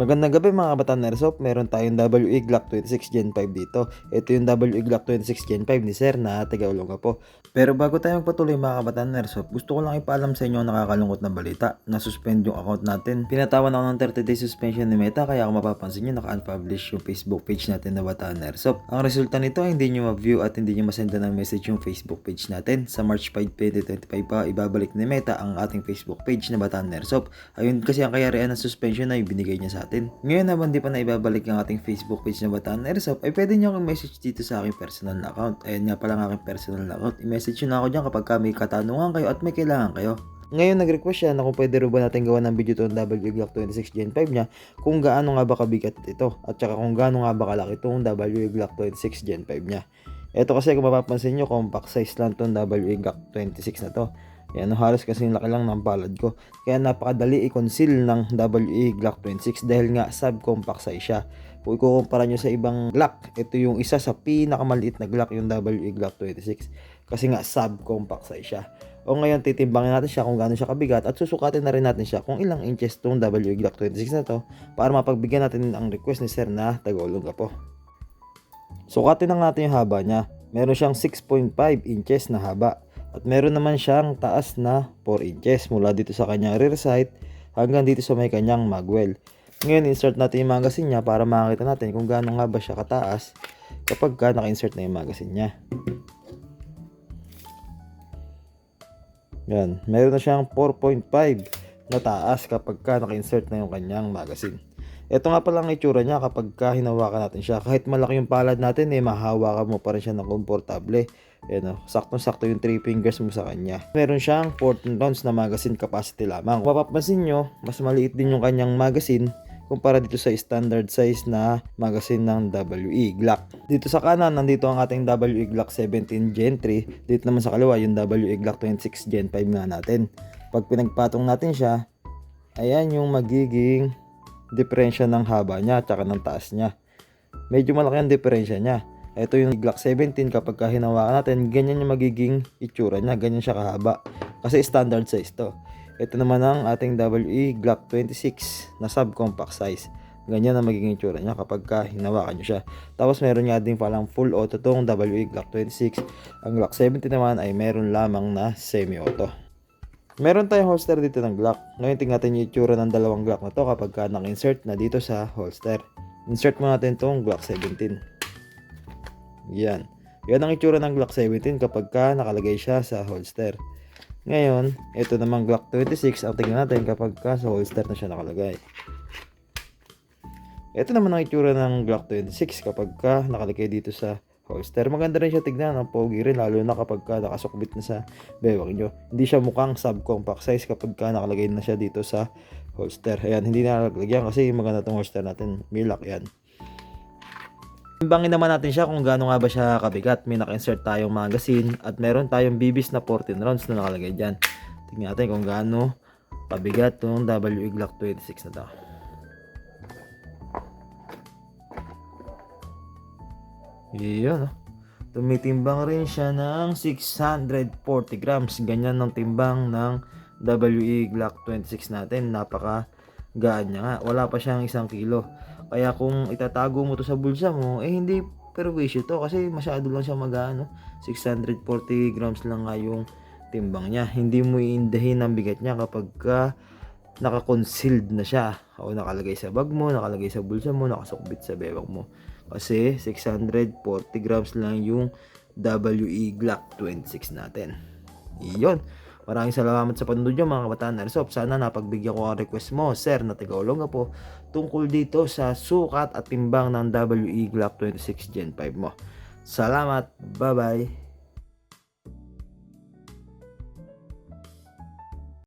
Magandang gabi mga kabataan Airsoft. Meron tayong WE Glock 26 Gen 5 dito. Ito yung WE Glock 26 Gen 5 ni Sir na taga po. Pero bago tayo magpatuloy mga kabataan Airsoft, gusto ko lang ipaalam sa inyo ang nakakalungkot na balita. Na-suspend yung account natin. Pinatawan ako ng 30 day suspension ni Meta kaya kung mapapansin nyo naka-unpublish yung Facebook page natin na Bataan Airsoft. Ang resulta nito ay hindi nyo ma-view at hindi nyo masenda ng message yung Facebook page natin. Sa March 5, 2025 pa ibabalik ni Meta ang ating Facebook page na Bataan Airsoft. Ayun kasi ang kayarian ng suspension na ibinigay niya sa atin. Ngayon naman di pa na ibabalik ang ating Facebook page na Bataan Airsoft ay pwede nyo akong message dito sa aking personal na account. Ayan nga pala ang aking personal na account. I-message nyo na ako dyan kapag ka may katanungan kayo at may kailangan kayo. Ngayon nag-request siya na kung pwede rin ba natin gawa ng video itong WE Glock 26 Gen 5 niya kung gaano nga ba kabigat ito at saka kung gaano nga ba kalaki itong WE Glock 26 Gen 5 niya. Ito kasi kung mapapansin nyo, compact size lang itong WE Glock 26 na to. Yan, halos kasi laki lang ng palad ko. Kaya napakadali i-conceal ng WE Glock 26 dahil nga subcompact size siya. Kung ikukumpara nyo sa ibang Glock, ito yung isa sa pinakamaliit na Glock yung WE Glock 26. Kasi nga subcompact size siya. O ngayon, titimbangin natin siya kung gaano siya kabigat at susukatin na rin natin siya kung ilang inches tong WE Glock 26 na to para mapagbigyan natin ang request ni Sir na Tagalog po. Sukatin lang natin yung haba niya. Meron siyang 6.5 inches na haba. At meron naman siyang taas na 4 inches mula dito sa kanyang rear sight hanggang dito sa may kanyang magwell. Ngayon, insert natin yung magazine niya para makita natin kung gaano nga ba siya kataas kapag ka naka-insert na yung magazine niya. Yan. Meron na siyang 4.5 na taas kapag ka naka-insert na yung kanyang magazine. Ito nga pala ang itsura niya kapag ka hinawakan natin siya. Kahit malaki yung palad natin, eh, mahawakan mo pa rin siya ng komportable. Ayan o, saktong-sakto yung 3 fingers mo sa kanya. Meron siyang 14 rounds na magazine capacity lamang. Kung mapapansin nyo, mas maliit din yung kanyang magazine kumpara dito sa standard size na magazine ng WE Glock. Dito sa kanan, nandito ang ating WE Glock 17 Gen 3. Dito naman sa kaliwa, yung WE Glock 26 Gen 5 nga natin. Pag pinagpatong natin siya, ayan yung magiging diferensya ng haba niya at ng taas niya. Medyo malaki ang diferensya niya. Ito yung Glock 17 kapag ka hinawakan natin, ganyan yung magiging itsura niya, ganyan siya kahaba. Kasi standard size to. Ito naman ang ating WE Glock 26 na subcompact size. Ganyan ang magiging itsura niya kapag ka hinawakan nyo siya. Tapos meron nga din palang full auto tong WE Glock 26. Ang Glock 17 naman ay meron lamang na semi-auto. Meron tayong holster dito ng Glock. Ngayon tingnan natin yung itsura ng dalawang Glock na to kapag ka naka-insert na dito sa holster. Insert mo natin tong Glock 17. Yan. Yan ang itsura ng Glock 17 kapag ka nakalagay siya sa holster. Ngayon, ito namang Glock 26 ang tingnan natin kapag ka sa holster na siya nakalagay. Ito naman ang itsura ng Glock 26 kapag ka nakalagay dito sa holster. Maganda rin siya tignan, ang pogi rin lalo na kapag ka nakasukbit na sa bewang nyo. Hindi siya mukhang subcompact size kapag ka nakalagay na siya dito sa holster. Ayan, hindi na nakalagyan kasi maganda tong holster natin. Milak yan. Timbangin naman natin siya kung gaano nga ba siya kabigat. May naka-insert tayong magazine at meron tayong bibis na 14 rounds na nakalagay dyan. Tingnan natin kung gaano kabigat tong WE Glock 26 na to. Iyon, oh. Tumitimbang rin siya ng 640 grams. Ganyan ng timbang ng WE Glock 26 natin. Napaka gaan niya nga. Wala pa siyang isang kilo. Kaya kung itatago mo to sa bulsa mo, eh hindi perwisyo to kasi masyado lang siya magano. 640 grams lang nga yung timbang niya. Hindi mo iindahin ang bigat niya kapag ka naka-concealed na siya. O nakalagay sa bag mo, nakalagay sa bulsa mo, nakasukbit sa bewang mo. Kasi 640 grams lang yung WE Glock 26 natin. Iyon. Maraming salamat sa panunod nyo mga kabataan Airsoft. Sana napagbigyan ko ang request mo, sir, na tigaulong po tungkol dito sa sukat at timbang ng WE Glock 26 Gen 5 mo. Salamat. Bye-bye.